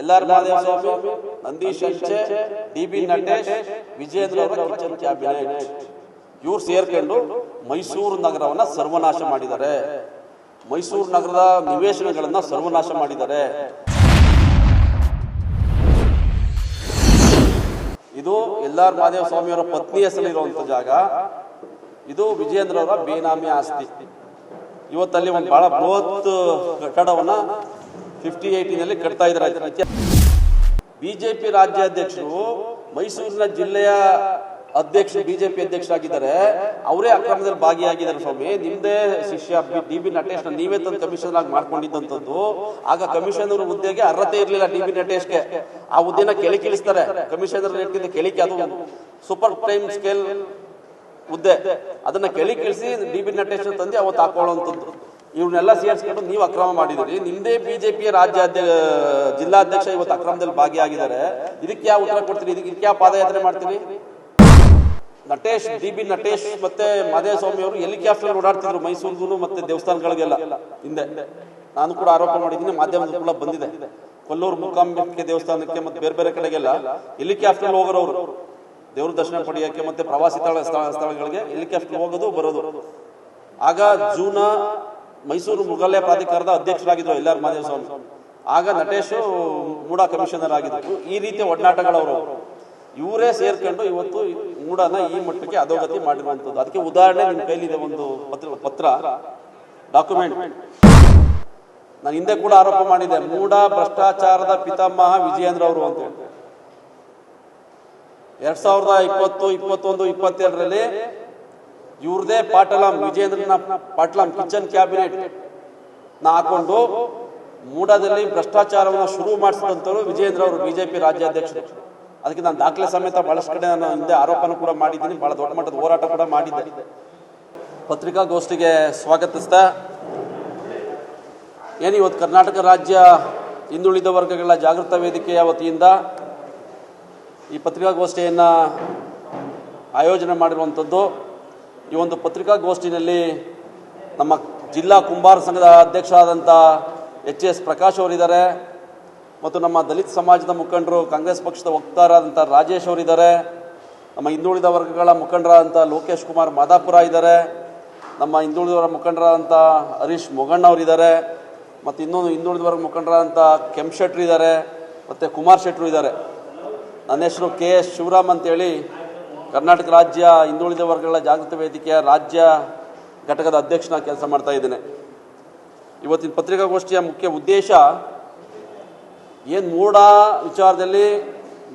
ಎಲ್ಲಾರ ಮಹಾದೇವ ಸ್ವಾಮಿ ನಂದೀಶ್ ಅಂಚೆ D B Natesh Vijendra ಅವರ ಕಿಚನ್ ಕ್ಯಾಬಿನೆಟ್. ಇವ್ರು ಸೇರ್ಕೊಂಡು ಮೈಸೂರು ನಗರವನ್ನ ಸರ್ವನಾಶ ಮಾಡಿದ್ದಾರೆ. ಮೈಸೂರು ನಗರದ ನಿವೇಶನಗಳನ್ನ ಸರ್ವನಾಶ ಮಾಡಿದ್ದಾರೆ. ಇದು ಎಲ್ಲಾರ್ ಮಹಾದೇವ ಸ್ವಾಮಿಯವರ ಪತ್ನಿ ಹೆಸರಿರುವಂತ ಜಾಗ. ಇದು ವಿಜೇಂದ್ರ ಅವರ ಬೇನಾಮಿ ಆಸ್ತಿ. ಇವತ್ತಲ್ಲಿ ಒಂದು ಬಹಳ ಬೃಹತ್ ಕಟ್ಟಡವನ್ನ ಫಿಫ್ಟಿ ಏಯ್ಟಿನಲ್ಲಿ ಕಟ್ತಾ ಇದ್ದಾರೆ. ಬಿಜೆಪಿ ರಾಜ್ಯಾಧ್ಯಕ್ಷರು ಮೈಸೂರಿನ ಜಿಲ್ಲೆಯ ಅಧ್ಯಕ್ಷ ಬಿಜೆಪಿ ಅಧ್ಯಕ್ಷರಾಗಿದ್ದಾರೆ. ಅವರೇ ಅಕ್ರಮದಲ್ಲಿ ಭಾಗಿಯಾಗಿದ್ದಾರೆ ಸ್ವಾಮಿ. ನಿಮ್ದೇ ಶಿಷ್ಯ ಡಿ ಬಿ ನಟೇಶ್ ನೀವೇ ತಂದು ಕಮಿಷನರ್ ಆಗಿ ಮಾಡ್ಕೊಂಡಿದ್ದಂಥದ್ದು. ಆಗ ಕಮಿಷನರ್ ಹುದ್ದೆಗೆ ಅರ್ಹತೆ ಇರಲಿಲ್ಲ ಡಿ ಬಿ ನಟೇಶ್ಗೆ. ಆ ಹುದ್ದೆನ ಕೆಳಕಿಳಿಸ್ತಾರೆ. ಕಮಿಷನರ್ ರೇಟ್ಗಿಂತ ಕೆಳಿಕೆ ಅದು ಸೂಪರ್ ಟೈಮ್ ಸ್ಕೇಲ್ ಹುದ್ದೆ. ಅದನ್ನ ಕೆಳಕಿಳಿಸಿ ಡಿ ಬಿ ನಟೇಶ್ ತಂದು ಅವತ್ತು ಹಾಕೊಳ್ಳುವಂಥದ್ದು. ಇವ್ರನ್ನೆಲ್ಲ ಸೇರಿಸ್ಕೊಂಡು ನೀವು ಅಕ್ರಮ ಮಾಡಿದಿರಿ ನಿಮ್ದೇ ಬಿಜೆಪಿಯ ರಾಜ್ಯ ಜಿಲ್ಲಾಧ್ಯಕ್ಷ ಇವತ್ತು ಅಕ್ರಮದಲ್ಲಿ ಭಾಗಿಯಾಗಿದ್ದಾರೆ. ಇದಕ್ಕೆ ಯಾವ ಉತ್ತರ ಕೊಡ್ತೀರಿ? ಇದಕ್ಕೆ ಇದಕ್ಕೆ ಯಾವ ಪಾದಯಾತ್ರೆ ಮಾಡ್ತೀರಿ? ನಟೇಶ್, ಡಿ ಬಿ ನಟೇಶ್ ಮತ್ತೆ ಮಾದೇಸ್ವಾಮಿ ಅವರು ಹೆಲಿಕಾಪ್ಟರ್ ಓಡಾಡ್ತಿದ್ರು? ಮೈಸೂರಿಗೂ ಮತ್ತೆ ದೇವಸ್ಥಾನಗಳಿಗೆಲ್ಲ ಹಿಂದೆ. ನಾನು ಕೂಡ ಆರೋಪ ಮಾಡಿದ್ದೀನಿ. ಮಾಧ್ಯಮದ ಕೂಡ ಬಂದಿದೆ. ಕೊಲ್ಲೂರು ಮೂಕಾಂಬಿಕೆ ದೇವಸ್ಥಾನಕ್ಕೆ ಮತ್ತೆ ಬೇರೆ ಬೇರೆ ಕಡೆಗೆಲ್ಲ ಹೆಲಿಕಾಪ್ಟರ್ ಹೋಗೋರು ದೇವ್ರ ದರ್ಶನ ಪಡೆಯೋಕೆ ಮತ್ತೆ ಪ್ರವಾಸಿ ಸ್ಥಳ- ಸ್ಥಳಗಳಿಗೆ ಹೆಲಿಕಾಪ್ಟರ್ ಹೋಗೋದು, ಬರೋದು? ಆಗ ಜೂನ ಮೈಸೂರು ಮೃಗಾಲಯ ಪ್ರಾಧಿಕಾರದ ಅಧ್ಯಕ್ಷರಾಗಿದ್ರು ಆರ್ ಮಹಾದೇವ ಸ್ವಾಮಿ ಆಗ ನಟೇಶ್ ಮೂಡ ಕಮಿಷನರ್ ಆಗಿದ್ದರು. ಈ ರೀತಿಯ ಒಡನಾಟಗಳವರು ಇವರೇ ಸೇರ್ಕೊಂಡು ಇವತ್ತು ಮೂಡನ ಈ ಮಟ್ಟಕ್ಕೆ ಅಧೋಗತಿ ಮಾಡಿರುವಂಥದ್ದು. ಅದಕ್ಕೆ ಉದಾಹರಣೆ ನಿಮ್ಮ ಕೈಲಿದೆ ಒಂದು ಪತ್ರ ಪತ್ರ, ಡಾಕ್ಯುಮೆಂಟ್. ನಾನು ಹಿಂದೆ ಕೂಡ ಆರೋಪ ಮಾಡಿದೆ ಮೂಡ ಭ್ರಷ್ಟಾಚಾರದ ಪಿತಾಮಹ ವಿಜಯೇಂದ್ರ ಅವರು ಅಂತ ಹೇಳಿ. ಎರಡ್ ಸಾವಿರದ ಇಪ್ಪತ್ತು, ಇಪ್ಪತ್ತೊಂದು, ಇಪ್ಪತ್ತೆರಡರಲ್ಲಿ ಇವ್ರದೇ ಪಾಟಲಾಂ ವಿಜೇಂದ್ರನ ಪಾಟ್ಲಾಂ, ಕಿಚನ್ ಕ್ಯಾಬಿನೆಟ್. ನ ಹಾಕೊಂಡು ಮೂಡದಲ್ಲಿ ಭ್ರಷ್ಟಾಚಾರವನ್ನು ಶುರು ಮಾಡಿಸಿದಂಥವ್ರು ವಿಜೇಂದ್ರ ಅವರು ಬಿಜೆಪಿ ರಾಜ್ಯಾಧ್ಯಕ್ಷರು. ಅದಕ್ಕೆ ನಾನು ದಾಖಲೆ ಸಮೇತ ಬಹಳಷ್ಟು ಕಡೆ ನಾನು ಹಿಂದೆ ಆರೋಪನ ಕೂಡ ಮಾಡಿದ್ದೀನಿ. ಬಹಳ ದೊಡ್ಡ ಮಟ್ಟದ ಹೋರಾಟ ಕೂಡ ಮಾಡಿದ್ದೆ. ಪತ್ರಿಕಾಗೋಷ್ಠಿಗೆ ಸ್ವಾಗತಿಸ್ತಾ, ಏನು ಇವತ್ತು ಕರ್ನಾಟಕ ರಾಜ್ಯ ಹಿಂದುಳಿದ ವರ್ಗಗಳ ಜಾಗೃತ ವೇದಿಕೆಯ ವತಿಯಿಂದ ಈ ಪತ್ರಿಕಾಗೋಷ್ಠಿಯನ್ನು ಆಯೋಜನೆ ಮಾಡಿರುವಂಥದ್ದು ಈ ಒಂದು ಪತ್ರಿಕಾಗೋಷ್ಠಿನಲ್ಲಿ ನಮ್ಮ ಜಿಲ್ಲಾ ಕುಂಬಾರ ಸಂಘದ ಅಧ್ಯಕ್ಷರಾದಂಥ ಎಚ್ ಎಸ್ ಪ್ರಕಾಶ್ ಅವರಿದ್ದಾರೆ ಮತ್ತು ನಮ್ಮ ದಲಿತ ಸಮಾಜದ ಮುಖಂಡರು, ಕಾಂಗ್ರೆಸ್ ಪಕ್ಷದ ವಕ್ತಾರಾದಂಥ ರಾಜೇಶ್ ಅವರಿದ್ದಾರೆ. ನಮ್ಮ ಹಿಂದುಳಿದ ವರ್ಗಗಳ ಮುಖಂಡರಾದಂಥ ಲೋಕೇಶ್ ಕುಮಾರ್ ಮಾದಾಪುರ ಇದ್ದಾರೆ. ನಮ್ಮ ಹಿಂದುಳಿದವರ ಮುಖಂಡರಾದಂಥ ಹರೀಶ್ ಮೊಗಣ್ಣ ಅವರಿದ್ದಾರೆ. ಮತ್ತು ಇನ್ನೊಂದು ಹಿಂದುಳಿದ ವರ್ಗ ಮುಖಂಡರಾದಂಥ ಕೆಂ ಶೆಟ್ರು ಇದ್ದಾರೆ. ಮತ್ತು ಕುಮಾರ್ ಶೆಟ್ರು ಇದ್ದಾರೆ. ನನ್ನ ಹೆಸರು ಕೆ ಎಸ್ ಶಿವರಾಮ್ ಅಂತೇಳಿ ಕರ್ನಾಟಕ ರಾಜ್ಯ ಹಿಂದುಳಿದ ವರ್ಗಗಳ ಜಾಗೃತಿ ವೇದಿಕೆಯ ರಾಜ್ಯ ಘಟಕದ ಅಧ್ಯಕ್ಷನ ಕೆಲಸ ಮಾಡ್ತಾ ಇದ್ದೇನೆ. ಇವತ್ತಿನ ಪತ್ರಿಕಾಗೋಷ್ಠಿಯ ಮುಖ್ಯ ಉದ್ದೇಶ ಏನು ಮೂಡ ವಿಚಾರದಲ್ಲಿ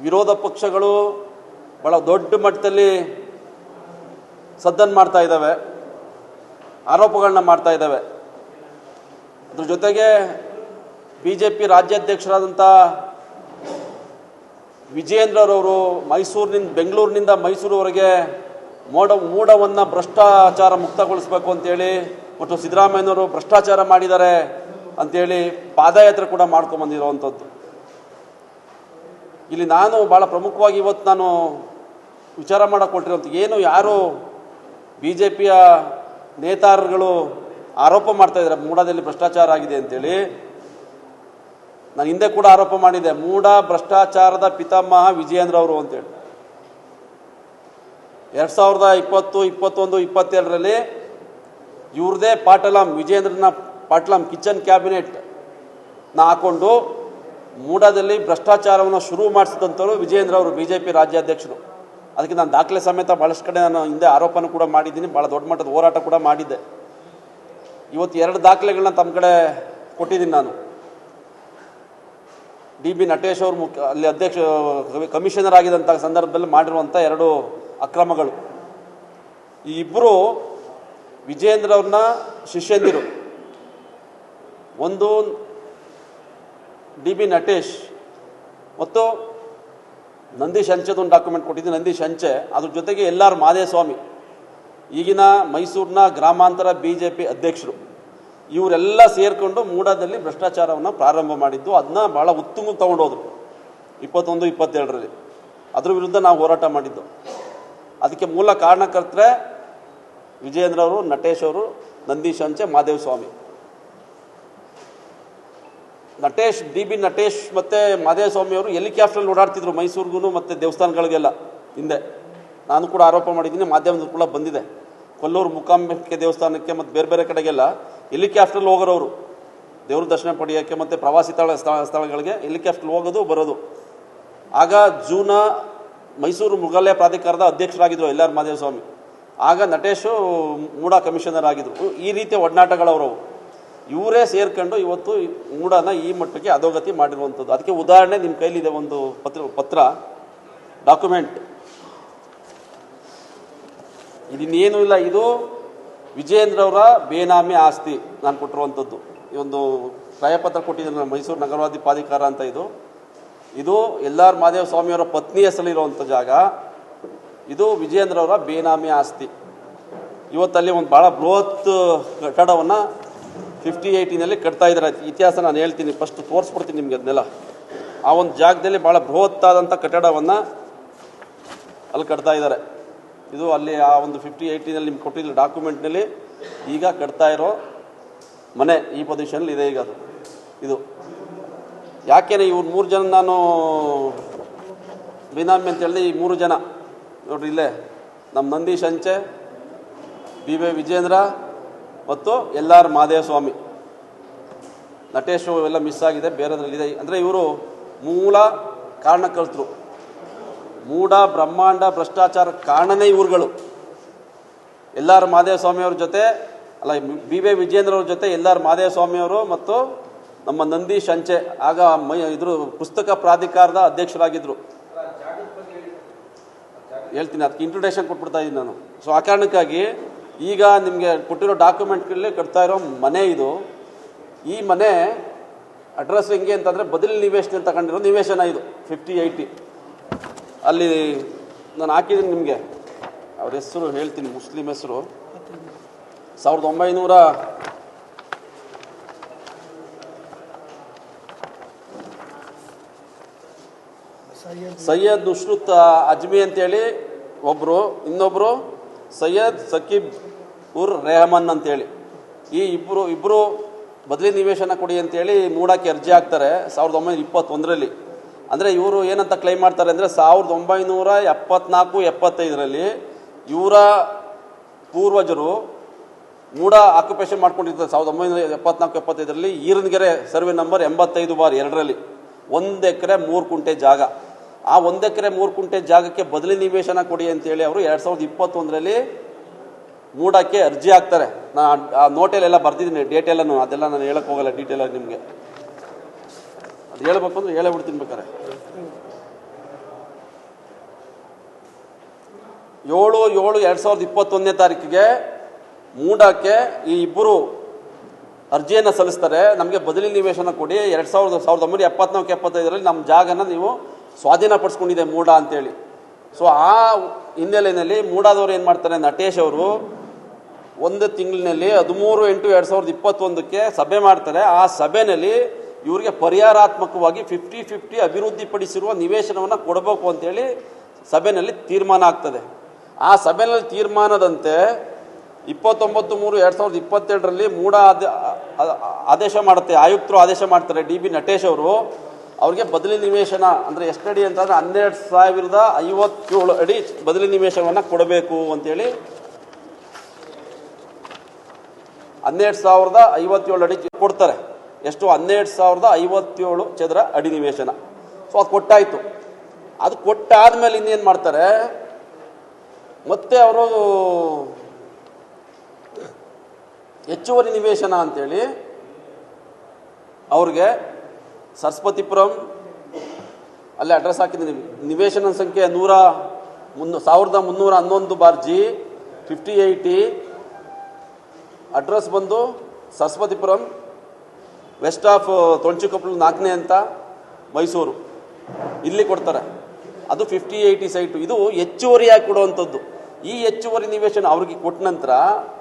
ವಿರೋಧ ಪಕ್ಷಗಳು ಭಾಳ ದೊಡ್ಡ ಮಟ್ಟದಲ್ಲಿ ಸದ್ದನ್ನು ಮಾಡ್ತಾ ಇದ್ದಾವೆ, ಆರೋಪಗಳನ್ನ ಮಾಡ್ತಾ ಇದ್ದಾವೆ. ಅದ್ರ ಜೊತೆಗೆ ಬಿ ಜೆ ಪಿ ರಾಜ್ಯಾಧ್ಯಕ್ಷರಾದಂಥ ವಿಜಯೇಂದ್ರರವರು ಮೈಸೂರಿನಿಂದ, ಬೆಂಗಳೂರಿನಿಂದ ಮೈಸೂರುವರೆಗೆ ಮೋಡ, ಮೂಡವನ್ನು ಭ್ರಷ್ಟಾಚಾರ ಮುಕ್ತಗೊಳಿಸಬೇಕು ಅಂತೇಳಿ ಮತ್ತು ಸಿದ್ದರಾಮಯ್ಯನವರು ಭ್ರಷ್ಟಾಚಾರ ಮಾಡಿದ್ದಾರೆ ಅಂತೇಳಿ ಪಾದಯಾತ್ರೆ ಕೂಡ ಮಾಡ್ಕೊಂಬಂದಿರುವಂಥದ್ದು. ಇಲ್ಲಿ ನಾನು ಭಾಳ ಪ್ರಮುಖವಾಗಿ ಇವತ್ತು ನಾನು ವಿಚಾರ ಮಾಡಕ್ಕೆ ಕೊಟ್ಟಿರುವಂಥ ಏನು ಯಾರು ಬಿ ಜೆ ಪಿಯ ನೇತಾರರುಗಳು ಆರೋಪ ಮಾಡ್ತಾ ಇದ್ದಾರೆ, ಮೂಡದಲ್ಲಿ ಭ್ರಷ್ಟಾಚಾರ ಆಗಿದೆ ಅಂತೇಳಿ. ನಾನು ಹಿಂದೆ ಕೂಡ ಆರೋಪ ಮಾಡಿದೆ ಮೂಡ ಭ್ರಷ್ಟಾಚಾರದ ಪಿತಾಮಹ ವಿಜಯೇಂದ್ರ ಅವರು ಅಂತೇಳಿ ಎರಡು ಸಾವಿರದ ಇಪ್ಪತ್ತು, ಇಪ್ಪತ್ತೊಂದು ಇಪ್ಪತ್ತೆರಡರಲ್ಲಿ ಇವ್ರದೇ ಪಾಟಲಂ ವಿಜೇಂದ್ರನ ಪಾಟಲಂ ಕಿಚನ್ ಕ್ಯಾಬಿನೆಟ್ನ ಹಾಕೊಂಡು ಮೂಡದಲ್ಲಿ ಭ್ರಷ್ಟಾಚಾರವನ್ನು ಶುರು ಮಾಡಿಸಿದಂಥವ್ರು ವಿಜೇಂದ್ರ ಅವರು ಬಿ ಜೆ ಪಿ ರಾಜ್ಯಾಧ್ಯಕ್ಷರು. ಅದಕ್ಕೆ ನಾನು ದಾಖಲೆ ಸಮೇತ ಭಾಳಷ್ಟು ಕಡೆ ನಾನು ಹಿಂದೆ ಆರೋಪನೂ ಕೂಡ ಮಾಡಿದ್ದೀನಿ ಭಾಳ ದೊಡ್ಡ ಮಟ್ಟದ ಹೋರಾಟ ಕೂಡ ಮಾಡಿದ್ದೆ. ಇವತ್ತು ಎರಡು ದಾಖಲೆಗಳನ್ನ ತಮ್ಮ ಕಡೆ ಕೊಟ್ಟಿದ್ದೀನಿ ನಾನು. ಡಿ ಬಿ ನಟೇಶ್ ಅವರು ಮುಖ್ಯ, ಅಲ್ಲಿ ಅಧ್ಯಕ್ಷ, ಕಮಿಷನರ್ ಆಗಿದ್ದಂಥ ಸಂದರ್ಭದಲ್ಲಿ ಮಾಡಿರುವಂಥ ಎರಡು ಅಕ್ರಮಗಳು. ಈ ಇಬ್ಬರು ವಿಜೇಂದ್ರ ಅವ್ರನ್ನ ಶಿಷ್ಯಂದಿರು. ಒಂದು ಡಿ ಬಿ ನಟೇಶ್ ಮತ್ತು ನಂದೀಶ್ ಅಂಚೆದೊಂದು ಡಾಕ್ಯುಮೆಂಟ್ ಕೊಟ್ಟಿದ್ದು ನಂದೀಶ್ ಅಂಚೆ ಅದ್ರ ಜೊತೆಗೆ ಎಲ್ಲಾರ್ ಮಾದೇಸ್ವಾಮಿ. ಈಗಿನ ಮೈಸೂರಿನ ಗ್ರಾಮಾಂತರ ಬಿ ಜೆ ಪಿ ಅಧ್ಯಕ್ಷರು. ಇವರೆಲ್ಲ ಸೇರಿಕೊಂಡು ಮೂಡಾದಲ್ಲಿ ಭ್ರಷ್ಟಾಚಾರವನ್ನು ಪ್ರಾರಂಭ ಮಾಡಿದ್ದು ಅದನ್ನ ಭಾಳ ಉತ್ತುಂಗ ತಗೊಂಡೋದ್ರು. ಇಪ್ಪತ್ತೊಂದು, ಇಪ್ಪತ್ತೆರಡರಲ್ಲಿ. ಅದ್ರ ವಿರುದ್ಧ ನಾವು ಹೋರಾಟ ಮಾಡಿದ್ದು. ಅದಕ್ಕೆ ಮೂಲ ಕಾರಣಕರ್ತರೆ ವಿಜಯೇಂದ್ರ ಅವರು, ನಟೇಶ್ ಅವರು, ನಂದೀಶ್ ಅಂಚೆ, ಮಾದೇವ ಸ್ವಾಮಿ. ನಟೇಶ್, ಡಿ ಬಿ ನಟೇಶ್ ಮತ್ತು ಮಾದೇವ ಸ್ವಾಮಿ ಅವರು ಹೆಲಿಕಾಪ್ಟ್ರಲ್ಲಿ ಓಡಾಡ್ತಿದ್ರು? ಮೈಸೂರಿಗೂ ಮತ್ತು ದೇವಸ್ಥಾನಗಳಿಗೆಲ್ಲ ಹಿಂದೆ. ನಾನು ಕೂಡ ಆರೋಪ ಮಾಡಿದ್ದೀನಿ ಮಾಧ್ಯಮದ ಕೂಡ ಬಂದಿದೆ. ಕೊಲ್ಲೂರು, ಮುಕಾಂಬಿಕೆ ದೇವಸ್ಥಾನಕ್ಕೆ ಮತ್ತು ಬೇರೆ ಬೇರೆ ಕಡೆಗೆಲ್ಲ ಹೆಲಿಕಾಪ್ಟ್ರಲ್ಲಿ ಹೋಗೋರವರು ದೇವ್ರ ದರ್ಶನ ಪಡೆಯೋಕ್ಕೆ ಮತ್ತು ಪ್ರವಾಸಿ ಸ್ಥಳ, ಸ್ಥಳ- ಸ್ಥಳಗಳಿಗೆ ಹೆಲಿಕಾಪ್ಟ್ರಲ್ಲಿ ಹೋಗೋದು, ಬರೋದು. ಆಗ ಜೂನ ಮೈಸೂರು ಮೃಗಾಲಯ ಪ್ರಾಧಿಕಾರದ ಅಧ್ಯಕ್ಷರಾಗಿದ್ದರು ಎಲ್ ಆರ್ ಮಾದೇವಸ್ವಾಮಿ ಆಗ ನಟೇಶು ಮೂಡ ಕಮಿಷನರ್ ಆಗಿದ್ದರು ಈ ರೀತಿಯ ಒಡನಾಟಗಳವರು ಇವರೇ ಸೇರ್ಕೊಂಡು ಇವತ್ತು ಮೂಡನ ಈ ಮಟ್ಟಕ್ಕೆ ಅಧೋಗತಿ ಮಾಡಿರುವಂಥದ್ದು. ಅದಕ್ಕೆ ಉದಾಹರಣೆ ನಿಮ್ಮ ಕೈಲಿದೆ ಒಂದು ಪತ್ರ ಪತ್ರ, ಡಾಕ್ಯುಮೆಂಟ್. ಇದನ್ನೇನು ಇಲ್ಲ, ಇದು ವಿಜಯೇಂದ್ರ ಅವರ ಬೇನಾಮಿ ಆಸ್ತಿ ನಾನು ಕೊಟ್ಟಿರುವಂಥದ್ದು. ಈ ಒಂದು ಕ್ರಯಪತ್ರ ಕೊಟ್ಟಿದ್ದೀನಿ ಮೈಸೂರು ನಗರವಾದಿ ಪ್ರಾಧಿಕಾರ ಅಂತ ಇದು. ಇದು ಎಲ್ ಆರ್ ಮಾದೇವ ಸ್ವಾಮಿಯವರ ಪತ್ನಿ ಹೆಸರಲ್ಲಿರುವಂಥ ಜಾಗ. ಇದು ವಿಜಯೇಂದ್ರವರ ಬೇನಾಮಿ ಆಸ್ತಿ. ಇವತ್ತಲ್ಲಿ ಒಂದು ಭಾಳ ಬೃಹತ್ ಕಟ್ಟಡವನ್ನು ಫಿಫ್ಟಿ ಏಯ್ಟಿನಲ್ಲಿ ಕಟ್ತಾ ಇದ್ದಾರೆ. ಇತಿಹಾಸ ನಾನು ಹೇಳ್ತೀನಿ. ಫಸ್ಟ್ ತೋರಿಸ್ಬಿಡ್ತೀನಿ ನಿಮಗೆ ಅದನ್ನೆಲ್ಲ. ಆ ಒಂದು ಜಾಗದಲ್ಲಿ ಭಾಳ ಬೃಹತ್ತಾದಂಥ ಕಟ್ಟಡವನ್ನು ಅಲ್ಲಿ ಕಟ್ತಾ ಇದ್ದಾರೆ. ಇದು ಅಲ್ಲಿ ಆ ಒಂದು ಫಿಫ್ಟಿ ಏಯ್ಟಿನಲ್ಲಿ ನಿಮ್ಗೆ ಕೊಟ್ಟಿದ್ದ ಡಾಕ್ಯುಮೆಂಟ್ನಲ್ಲಿ ಈಗ ಕಟ್ತಾ ಇರೋ ಮನೆ ಈ ಪೊಸಿಷನಲ್ಲಿ ಇದೆ ಈಗ ಅದು. ಇದು. ಯಾಕೆನೆ ಇವ್ರು ಮೂರು ಜನ ನಾನು ಬಿನಾಮಿ ಹೇಳಿದೆ ಈ ಮೂರು ಜನ. ನೋಡ್ರಿ ಇಲ್ಲೇ ನಮ್ಮ ನಂದೀಶ್ ಅಂಚೆ ಬಿ ಬಿ ವಿಜೇಂದ್ರ ಮತ್ತು ಎಲ್ ಆರ್ ಮಹದೇವಸ್ವಾಮಿ ನಟೇಶು ಎಲ್ಲ ಮಿಸ್ ಆಗಿದೆ ಬೇರೆದ್ರಲ್ಲಿದೆ ಅಂದರೆ ಇವರು ಮೂಲ ಕಾರಣಕರ್ತರು. ಮೂಢ, ಬ್ರಹ್ಮಾಂಡ, ಭ್ರಷ್ಟಾಚಾರ ಕಾರಣನೇ ಇವರುಗಳು. ಎಲ್ ಮಹದೇವ ಮಾದೇವ ಸ್ವಾಮಿಯವ್ರ ಜೊತೆ, ಅಲ್ಲ, ಬಿ ವಿ ವಿಜೇಂದ್ರ ಅವ್ರ ಜೊತೆ ಎಲ್ ಆರ್ ಮಾದೇವ ಸ್ವಾಮಿಯವರು ಮತ್ತು ನಮ್ಮ ನಂದಿ ಸಂಚೆ ಆಗ ಮೈ, ಇದ್ರ ಪುಸ್ತಕ ಪ್ರಾಧಿಕಾರದ ಅಧ್ಯಕ್ಷರಾಗಿದ್ದರು ಹೇಳ್ತೀನಿ, ಅದಕ್ಕೆ ಇಂಟ್ರೊಡಕ್ಷನ್ ಕೊಟ್ಬಿಡ್ತಾ ಇದ್ದೀನಿ ನಾನು. ಸೊ ಆ ಕಾರಣಕ್ಕಾಗಿ ಈಗ ನಿಮಗೆ ಕೊಟ್ಟಿರೋ ಡಾಕ್ಯುಮೆಂಟ್ಗಳಲ್ಲಿ ಕಟ್ತಾ ಇರೋ ಮನೆ ಇದು. ಈ ಮನೆ ಅಡ್ರೆಸ್ ಹೆಂಗೆ ಅಂತಂದರೆ ಬದಲಿ ನಿವೇಶನ ತಗೊಂಡಿರೋ ನಿವೇಶನ ಇದು ಫಿಫ್ಟಿ ಏಯ್ಟಿ ಅಲ್ಲಿ ನಾನು ಹಾಕಿದ್ದೀನಿ ನಿಮಗೆ. ಅವ್ರ ಹೆಸರು ಹೇಳ್ತೀನಿ, ಮುಸ್ಲಿಂ ಹೆಸರು. ಸಾವಿರದ ಒಂಬೈನೂರ ಸೈಯದ್ ಉಷ್ಣುತ್ ಅಜ್ಮಿ ಅಂತೇಳಿ ಒಬ್ಬರು ಇನ್ನೊಬ್ಬರು ಸೈಯದ್ ಸಕೀಬ್ ಉರ್ ರೆಹಮನ್ ಅಂತೇಳಿ. ಈ ಇಬ್ಬರು ಇಬ್ಬರು ಬದಲಿ ನಿವೇಶನ ಕೊಡಿ ಅಂತೇಳಿ ಮೂಡಕ್ಕೆ ಅರ್ಜಿ ಹಾಕ್ತಾರೆ, ಸಾವಿರದ ಒಂಬೈನೂರ ಇಪ್ಪತ್ತೊಂದರಲ್ಲಿ. ಅಂದರೆ ಇವರು ಏನಂತ ಕ್ಲೈಮ್ ಮಾಡ್ತಾರೆ ಅಂದರೆ ಸಾವಿರದ ಒಂಬೈನೂರ ಎಪ್ಪತ್ನಾಲ್ಕು ಎಪ್ಪತ್ತೈದರಲ್ಲಿ ಇವರ ಪೂರ್ವಜರು ಮೂಡ ಆಕ್ಯುಪೇಷನ್ ಮಾಡ್ಕೊಂಡಿರ್ತಾರೆ ಸಾವಿರದ ಒಂಬೈನೂರ ಎಪ್ಪತ್ನಾಲ್ಕು ಎಪ್ಪತ್ತೈದರಲ್ಲಿ ಈರನ್ಗೆರೆ ಸರ್ವೆ ನಂಬರ್ ಎಂಬತ್ತೈದು ಬಾರ್ ಎರಡರಲ್ಲಿ. ಒಂದು ಎಕರೆ ಮೂರು ಕುಂಟೆ ಜಾಗ. ಆ ಒಂದು ಎಕರೆ ಮೂರು ಕುಂಟೆ ಜಾಗಕ್ಕೆ ಬದಲಿ ನಿವೇಶನ ಕೊಡಿ ಅಂತೇಳಿ ಅವರು ಎರಡು ಸಾವಿರದ ಇಪ್ಪತ್ತೊಂದರಲ್ಲಿ ಮೂಡಕ್ಕೆ ಅರ್ಜಿ ಹಾಕ್ತಾರೆ. ನಾನು ಆ ನೋಟೆಲೆಲ್ಲ ಬರ್ತಿದ್ದೀನಿ ಡೇಟ್ ಎಲ್ಲನೂ. ಅದೆಲ್ಲ ನಾನು ಹೇಳಕ್ಕೆ ಹೋಗಲ್ಲ ಡೀಟೇಲಾಗಿ ನಿಮಗೆ. ಹೇಳ್ಬೇಕು ಅಂದ್ರೆ ಹೇಳೇ ಬಿಡ್ತೀನಿ ಬೇಕಾರೆ. ಏಳು ಏಳು ಎರಡು ಸಾವಿರದ ಇಪ್ಪತ್ತೊಂದನೇ ತಾರೀಕಿಗೆ ಮೂಡಕ್ಕೆ ಈ ಇಬ್ಬರು ಅರ್ಜಿಯನ್ನು ಸಲ್ಲಿಸ್ತಾರೆ. ನಮಗೆ ಬದಲಿ ನಿವೇಶನ ಕೊಡಿ. ಎರಡು ಸಾವಿರದ ಸಾವಿರದ ಒಂಬೈನೂರ ಎಪ್ಪತ್ನಾಲ್ಕು, ಎಪ್ಪತ್ತೈದರಲ್ಲಿ ನಮ್ಮ ಜಾಗನ ನೀವು ಸ್ವಾಧೀನಪಡಿಸ್ಕೊಂಡಿದೆ ಮೂಡ ಅಂತೇಳಿ. ಸೊ ಆ ಹಿನ್ನೆಲೆಯಲ್ಲಿ ಮೂಡಾದವರು ಏನು ಮಾಡ್ತಾರೆ? ನಟೇಶ್ ಅವರು ಒಂದು ತಿಂಗಳಿನಲ್ಲಿ ಹದಿಮೂರು ಎಂಟು ಎರಡು ಸಾವಿರದ ಇಪ್ಪತ್ತೊಂದಕ್ಕೆ ಸಭೆ ಮಾಡ್ತಾರೆ. ಆ ಸಭೆಯಲ್ಲಿ ಇವರಿಗೆ ಪರಿಹಾರಾತ್ಮಕವಾಗಿ ಫಿಫ್ಟಿ ಫಿಫ್ಟಿ ಅಭಿವೃದ್ಧಿಪಡಿಸಿರುವ ನಿವೇಶನವನ್ನು ಕೊಡಬೇಕು ಅಂತೇಳಿ ಸಭೆಯಲ್ಲಿ ತೀರ್ಮಾನ ಆಗ್ತದೆ. ಆ ಸಭೆಯಲ್ಲಿ ತೀರ್ಮಾನದಂತೆ ಇಪ್ಪತ್ತೊಂಬತ್ತು ಮೂರು ಎರಡು ಸಾವಿರದ ಇಪ್ಪತ್ತೆರಡರಲ್ಲಿ ಮೂಡ ಆದ- ಆದೇಶ ಮಾಡುತ್ತೆ, ಆಯುಕ್ತರು ಆದೇಶ ಮಾಡ್ತಾರೆ, ಡಿ ಬಿ ನಟೇಶ್ ಅವರು. ಅವ್ರಿಗೆ ಬದಲಿ ನಿವೇಶನ ಅಂದರೆ ಎಷ್ಟಡಿ ಅಂತಂದರೆ ಹನ್ನೆರಡು ಸಾವಿರದ ಐವತ್ತೇಳು ಅಡಿ ಬದಲಿ ನಿವೇಶನವನ್ನು ಕೊಡಬೇಕು ಅಂತೇಳಿ ಹನ್ನೆರಡು ಸಾವಿರದ ಐವತ್ತೇಳು ಅಡಿ ಕೊಡ್ತಾರೆ. ಎಷ್ಟು ಹನ್ನೆರಡು ಸಾವಿರದ ಐವತ್ತೇಳು ಚದರ ಅಡಿ ನಿವೇಶನ. ಸೊ ಅದು ಕೊಟ್ಟಾಯಿತು. ಅದು ಕೊಟ್ಟಾದ್ಮೇಲೆ ಇನ್ನೇನು ಮಾಡ್ತಾರೆ? ಮತ್ತೆ ಅವರು ಹೆಚ್ಚುವರಿ ನಿವೇಶನ ಅಂತೇಳಿ ಅವ್ರಿಗೆ ಸರಸ್ವತಿಪುರಂ, ಅಲ್ಲಿ ಅಡ್ರೆಸ್ ಹಾಕಿದ್ದೀನಿ ನಿವೇಶನ ಸಂಖ್ಯೆ ನೂರ ಮುನ್ನೂ, ಸಾವಿರದ ಮುನ್ನೂರ ಹನ್ನೊಂದು bar G fifty eighty address ಬಂದು ಸರಸ್ವತಿಪುರಂ ವೆಸ್ಟ್ ಆಫ್ ತೊಂಚಿಕೊಪ್ಪಲು ನಾಲ್ಕನೇ ಅಂತ ಮೈಸೂರು. ಇಲ್ಲಿ ಕೊಡ್ತಾರೆ. ಅದು ಫಿಫ್ಟಿ ಏಯ್ಟಿ ಸೈಟು ಇದು ಹೆಚ್ಚುವರಿಯಾಗಿ ಕೊಡುವಂಥದ್ದು. ಈ ಹೆಚ್ಚುವರಿ ನಿವೇಶನ ಅವ್ರಿಗೆ ಕೊಟ್ಟ ನಂತರ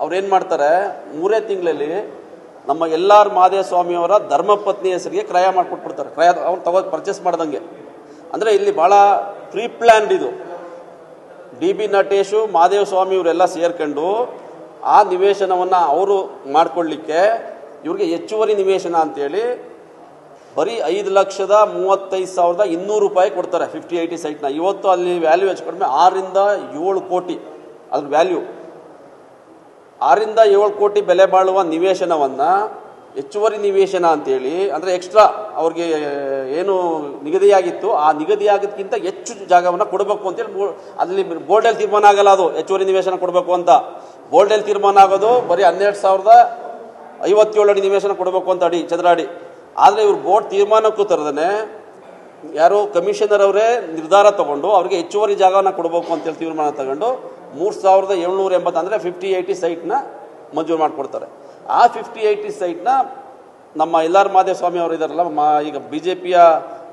ಅವ್ರೇನು ಮಾಡ್ತಾರೆ? ಮೂರೇ ತಿಂಗಳಲ್ಲಿ ನಮ್ಮ ಎಲ್ ಆರ್ ಸ್ವಾಮಿಯವರ ಧರ್ಮಪತ್ನಿ ಹೆಸರಿಗೆ ಕ್ರಯ ಮಾಡಿಕೊಟ್ಬಿಡ್ತಾರೆ. ಕ್ರಯ ಅವ್ರು ತಗೋ ಪರ್ಚೇಸ್ ಮಾಡ್ದಂಗೆ. ಅಂದರೆ ಇಲ್ಲಿ ಭಾಳ ಪ್ರೀ ಪ್ಲ್ಯಾನ್ಡ್ ಇದು. ಡಿ ಬಿ ನಟೇಶು, ಮಾದೇವ ಸ್ವಾಮಿ ಇವರೆಲ್ಲ ಸೇರ್ಕೊಂಡು ಆ ನಿವೇಶನವನ್ನು ಅವರು ಮಾಡ್ಕೊಳ್ಳಿಕ್ಕೆ ಇವ್ರಿಗೆ ಹೆಚ್ಚುವರಿ ನಿವೇಶನ ಅಂತೇಳಿ ಬರೀ ಐದು ಲಕ್ಷದ ಮೂವತ್ತೈದು ಸಾವಿರದ ಇನ್ನೂರು ರೂಪಾಯಿ ಕೊಡ್ತಾರೆ ಫಿಫ್ಟಿ ಏಯ್ಟಿ ಸೈಟ್ನ ಇವತ್ತು ಅಲ್ಲಿ ವ್ಯಾಲ್ಯೂ ಹೆಚ್ಚು ಕಡಿಮೆ ಆರರಿಂದ ಏಳು ಕೋಟಿ ಅದ್ರ ವ್ಯಾಲ್ಯೂ ಆರರಿಂದ ಏಳು ಕೋಟಿ ಬೆಲೆ ಬಾಳುವ ನಿವೇಶನವನ್ನು ಹೆಚ್ಚುವರಿ ನಿವೇಶನ ಅಂತೇಳಿ, ಅಂದರೆ ಎಕ್ಸ್ಟ್ರಾ ಅವ್ರಿಗೆ ಏನು ನಿಗದಿಯಾಗಿತ್ತು, ಆ ನಿಗದಿಯಾಗೋದಕ್ಕಿಂತ ಹೆಚ್ಚು ಜಾಗವನ್ನು ಕೊಡಬೇಕು ಅಂತೇಳಿ ಅಲ್ಲಿ ಬೋರ್ಡಲ್ಲಿ ತೀರ್ಮಾನ ಆಗಲ್ಲ ಅದು, ಹೆಚ್ಚುವರಿ ನಿವೇಶನ ಕೊಡಬೇಕು ಅಂತ. ಬೋರ್ಡಲ್ಲಿ ತೀರ್ಮಾನ ಆಗೋದು ಬರೀ ಹನ್ನೆರಡು ಸಾವಿರದ ಐವತ್ತೇಳು ಅಡಿ ನಿವೇಶನ ಕೊಡಬೇಕು ಅಂತ ಅಡಿ ಚದರ ಅಡಿ ಆದರೆ ಇವರು ಬೋರ್ಡ್ ತೀರ್ಮಾನಕ್ಕೂ ತರದೇ ಯಾರು ಕಮಿಷನರ್ ಅವರೇ ನಿರ್ಧಾರ ತಗೊಂಡು ಅವರಿಗೆ ಹೆಚ್ಚುವರಿ ಜಾಗವನ್ನು ಕೊಡಬೇಕು ಅಂತೇಳಿ ತೀರ್ಮಾನ ತಗೊಂಡು ಮೂರು ಸಾವಿರದ ಏಳ್ನೂರ ಎಂಬತ್ತು ಅಂದರೆ ಫಿಫ್ಟಿ ಏಯ್ಟಿ ಸೈಟ್ನ ಮಂಜೂರು ಮಾಡಿಕೊಡ್ತಾರೆ. ಆ ಫಿಫ್ಟಿ ಏಯ್ಟಿ ಸೈಟ್ನ ನಮ್ಮ ಎಲ್ ಆರ್ ಮಾದೇಸ್ವಾಮಿ ಅವರು ಇದಾರಲ್ಲ, ಮಾ ಈಗ ಬಿ ಜೆ ಪಿಯ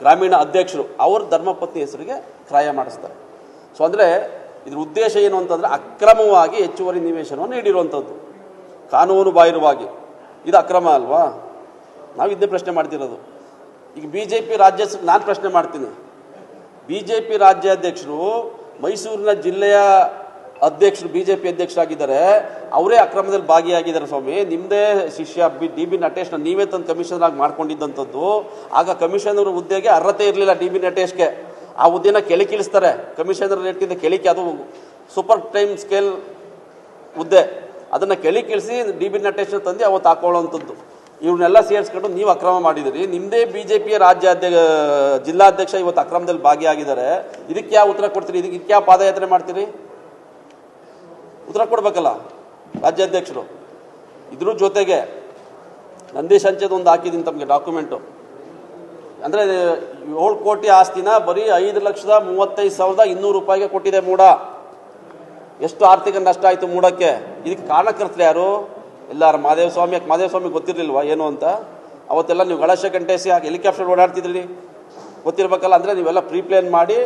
ಗ್ರಾಮೀಣ ಅಧ್ಯಕ್ಷರು, ಅವ್ರ ಧರ್ಮಪತ್ನಿ ಹೆಸರಿಗೆ ಕ್ರಾಯ ಮಾಡಿಸ್ತಾರೆ. ಸೊ ಅಂದರೆ ಇದ್ರ ಉದ್ದೇಶ ಏನು ಅಂತಂದರೆ ಅಕ್ರಮವಾಗಿ ಹೆಚ್ಚುವರಿ ನಿವೇಶನವನ್ನು ನೀಡಿರುವಂಥದ್ದು. ಕಾನೂನು ಬಾಹಿರವಾಗಿ. ಇದು ಅಕ್ರಮ ಅಲ್ವಾ? ನಾವು ಇದನ್ನೇ ಪ್ರಶ್ನೆ ಮಾಡ್ತಿರೋದು. ಈಗ ಬಿ ಜೆ ಪಿ ರಾಜ್ಯ ನಾನು ಪ್ರಶ್ನೆ ಮಾಡ್ತೀನಿ. ಬಿ ಜೆ ಪಿ ರಾಜ್ಯಾಧ್ಯಕ್ಷರು ಮೈಸೂರಿನ ಜಿಲ್ಲೆಯ ಅಧ್ಯಕ್ಷರು ಬಿ ಜೆ ಪಿ ಅಧ್ಯಕ್ಷರಾಗಿದ್ದಾರೆ. ಅವರೇ ಅಕ್ರಮದಲ್ಲಿ ಭಾಗಿಯಾಗಿದ್ದಾರೆ ಸ್ವಾಮಿ. ನಿಮ್ಮದೇ ಶಿಷ್ಯ ಬಿ, ಡಿ, ಬಿ ನಟೇಶ್ನ ನೀವೇ ತಂದು ಕಮಿಷನರ್ ಆಗಿ ಮಾಡ್ಕೊಂಡಿದ್ದಂಥದ್ದು. ಆಗ ಕಮಿಷನರ್ ಹುದ್ದೆಗೆ ಅರ್ಹತೆ ಇರಲಿಲ್ಲ ಡಿ, ಬಿ ನಟೇಶ್ಗೆ. ಆ ಹುದ್ದೆನ ಕೆಳಕಿಳಿಸ್ತಾರೆ ಕಮಿಷನರ್ ರೇಟ್ಗಿಂತ ಕೆಳಕಿ ಅದು ಸೂಪರ್ ಟೈಮ್ ಸ್ಕೇಲ್ ಹುದ್ದೆ. ಅದನ್ನು ಕೆಳಕಿಳಿಸಿ ಡಿ ಬಿ ನಟೇಶ್ನ ತಂದು ಅವತ್ತು ಹಾಕೊಳ್ಳೋವಂಥದ್ದು. ಇವ್ರನ್ನೆಲ್ಲ ಸೇರಿಸ್ಕೊಂಡು ನೀವು ಅಕ್ರಮ ಮಾಡಿದಿರಿ ನಿಮ್ಮದೇ ಬಿ ಜೆ ಪಿಯ ರಾಜ್ಯಾಧ್ಯ ಜಿಲ್ಲಾಧ್ಯಕ್ಷ ಇವತ್ತು ಅಕ್ರಮದಲ್ಲಿ ಭಾಗಿಯಾಗಿದ್ದಾರೆ. ಇದಕ್ಕೆ ಯಾವ ಉತ್ತರ ಕೊಡ್ತೀರಿ? ಇದಕ್ಕೆ ಇದಕ್ಕೆ ಯಾವ ಪಾದಯಾತ್ರೆ ಮಾಡ್ತೀರಿ? ಉತ್ತರ ಕೊಡ್ಬೇಕಲ್ಲ ರಾಜ್ಯಾಧ್ಯಕ್ಷರು. ಇದ್ರ ಜೊತೆಗೆ ನಂದೀಶ್ ಹಂಚದ ಒಂದು ಹಾಕಿದ್ದೀನಿ ತಮಗೆ ಡಾಕ್ಯುಮೆಂಟು. ಅಂದರೆ ಏಳು ಕೋಟಿ ಆಸ್ತಿನ ಬರೀ ಐದು ಲಕ್ಷದ ಮೂವತ್ತೈದು ಸಾವಿರದ ಇನ್ನೂರು ರೂಪಾಯಿಗೆ ಕೊಟ್ಟಿದೆ ಮೂಡ. ಎಷ್ಟು ಆರ್ಥಿಕ ನಷ್ಟ ಆಯಿತು ಮೂಡಕ್ಕೆ? ಇದಕ್ಕೆ ಕಾರಣಕರ್ತರು ಯಾರು? ಎಲ್ಲರೂ ಮಾದೇವ ಸ್ವಾಮಿ ಮಾದೇವ ಸ್ವಾಮಿ ಗೊತ್ತಿರಲಿಲ್ವಾ ಏನು ಅಂತ? ಅವತ್ತೆಲ್ಲ ನೀವು ಗಣೇಶ ಗಂಟೇಸಿ ಹಾಕಿ ಹೆಲಿಕಾಪ್ಟರ್ ಓಡಾಡ್ತಿದ್ರಿ. ಗೊತ್ತಿರ್ಬೇಕಲ್ಲ, ಅಂದರೆ ನೀವೆಲ್ಲ ಪ್ರೀಪ್ಲೇನ್ ಮಾಡಿ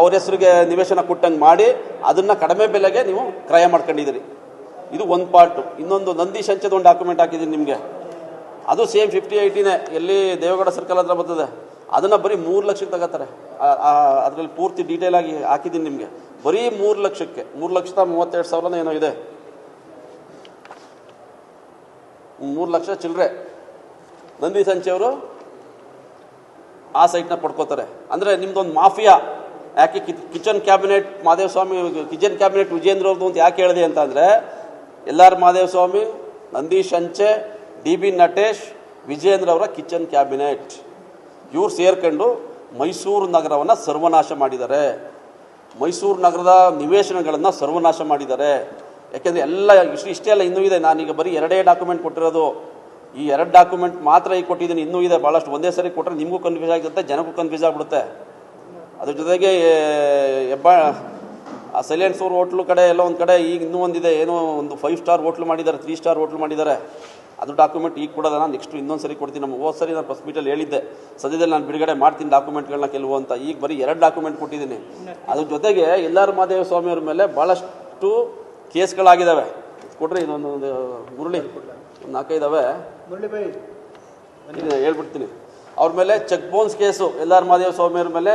ಅವ್ರ ಹೆಸರಿಗೆ ನಿವೇಶನ ಕೊಟ್ಟಂಗೆ ಮಾಡಿ, ಅದನ್ನು ಕಡಿಮೆ ಬೆಲೆಗೆ ನೀವು ಕ್ರಯ ಮಾಡ್ಕೊಂಡಿದ್ದೀರಿ. ಇದು ಒಂದು ಪಾರ್ಟು. ಇನ್ನೊಂದು ನಂದಿ ಸಂಚದ ಒಂದು ಡಾಕ್ಯುಮೆಂಟ್ ಹಾಕಿದ್ದೀನಿ ನಿಮಗೆ. ಅದು ಸೇಮ್ ಫಿಫ್ಟಿ ಏಯ್ಟಿನೇ ಎಲ್ಲಿ ದೇವೇಗೌಡ ಸರ್ಕಲ್ ಹತ್ರ ಬರ್ತದೆ? ಅದನ್ನು ಬರೀ ಮೂರು ಲಕ್ಷಕ್ಕೆ ತಗೋತಾರೆ. ಅದರಲ್ಲಿ ಪೂರ್ತಿ ಡೀಟೇಲ್ ಆಗಿ ಹಾಕಿದ್ದೀನಿ ನಿಮಗೆ. ಬರೀ ಮೂರು ಲಕ್ಷಕ್ಕೆ, ಮೂರು ಲಕ್ಷದ ಮೂವತ್ತೆರಡು ಸಾವಿರನ ಏನೋ ಇದೆ. ಮೂರು ಲಕ್ಷ ಚಿಲ್ಲರೆ ನಂದಿ ಸಂಚೆಯವರು ಆ ಸೈಟ್ನ ಪಡ್ಕೋತಾರೆ. ಅಂದರೆ ನಿಮ್ದೊಂದು ಮಾಫಿಯಾ. ಯಾಕೆ kitchen cabinet Madeva Swami, kitchen cabinet Vijendra ಅವ್ರದ್ದು ಅಂತ ಯಾಕೆ ಹೇಳಿದೆ ಅಂತ ಅಂದರೆ L R Madeva Swami Nandish Anche D B Natesh, Vijendra ಅವರ ಕಿಚನ್ ಕ್ಯಾಬಿನೆಟ್. ಇವ್ರು ಸೇರ್ಕೊಂಡು ಮೈಸೂರು ನಗರವನ್ನು ಸರ್ವನಾಶ ಮಾಡಿದ್ದಾರೆ. ಮೈಸೂರು ನಗರದ ನಿವೇಶನಗಳನ್ನು ಸರ್ವನಾಶ ಮಾಡಿದ್ದಾರೆ. ಯಾಕೆಂದರೆ ಎಲ್ಲ ಇಷ್ಟು ಇಷ್ಟೇ ಅಲ್ಲ ಇನ್ನೂ ಇದೆ. ನಾನೀಗ ಬರೀ ಎರಡೇ ಡಾಕ್ಯುಮೆಂಟ್ ಕೊಟ್ಟಿರೋದು. ಈ ಎರಡು ಡಾಕ್ಯುಮೆಂಟ್ ಮಾತ್ರ ಈಗ ಕೊಟ್ಟಿದ್ದೀನಿ. ಇನ್ನೂ ಇದೆ. ಭಾಳಷ್ಟು ಒಂದೇ ಸರಿ ಕೊಟ್ಟರೆ ನಿಮಗೂ ಕನ್ಫ್ಯೂಸ್ ಆಗುತ್ತೆ, ಜನಕ್ಕೂ ಕನ್ಫ್ಯೂಸ್ ಆಗಿಬಿಡುತ್ತೆ. ಅದ್ರ ಜೊತೆಗೆ ಹೆಬ್ಬ ಆ ಅವ್ರ ಹೋಟ್ಲು ಕಡೆ ಎಲ್ಲ ಒಂದು ಕಡೆ ಈಗ ಇನ್ನೂ ಒಂದಿದೆ. ಏನೋ ಒಂದು ಫೈವ್ ಸ್ಟಾರ್ ಹೋಟ್ಲು ಮಾಡಿದ್ದಾರೆ ತ್ರೀ ಸ್ಟಾರ್ ಹೋಟ್ಲು ಮಾಡಿದ್ದಾರೆ. ಅದು ಡಾಕ್ಯುಮೆಂಟ್ ಈಗ ಕೊಡೋದನ್ನ ನೆಕ್ಸ್ಟ್ ಇನ್ನೊಂದು ಸರಿ ಕೊಡ್ತೀನಿ. ನಮ್ಮ ಹೋದ ಸರಿ ನಾನು ಪ್ರೆಸ್ ಮೀಟಲ್ಲಿ ಹೇಳಿದ್ದೆ. ಸದ್ಯದಲ್ಲಿ ನಾನು ಬಿಡುಗಡೆ ಮಾಡ್ತೀನಿ ಡಾಕ್ಯುಮೆಂಟ್ಗಳನ್ನ ಕೆಲವು ಅಂತ. ಈಗ ಬರೀ ಎರಡು ಡಾಕ್ಯುಮೆಂಟ್ ಕೊಟ್ಟಿದ್ದೀನಿ. ಅದ್ರ ಜೊತೆಗೆ ಎಲ್ಲಾರ ಮಹದೇವ ಸ್ವಾಮಿಯವ್ರ ಮೇಲೆ ಭಾಳಷ್ಟು ಕೇಸ್ಗಳಾಗಿದ್ದಾವೆ ಕೊಡ್ರಿ ಇನ್ನೊಂದು ಒಂದು ಮುರುಳಿ ಒಂದು ನಾಲ್ಕೈದಾವೆ. ಹೇಳ್ಬಿಡ್ತೀನಿ. ಅವ್ರ ಮೇಲೆ check bounce case L R Madeva ಸ್ವಾಮಿಯವ್ರ ಮೇಲೆ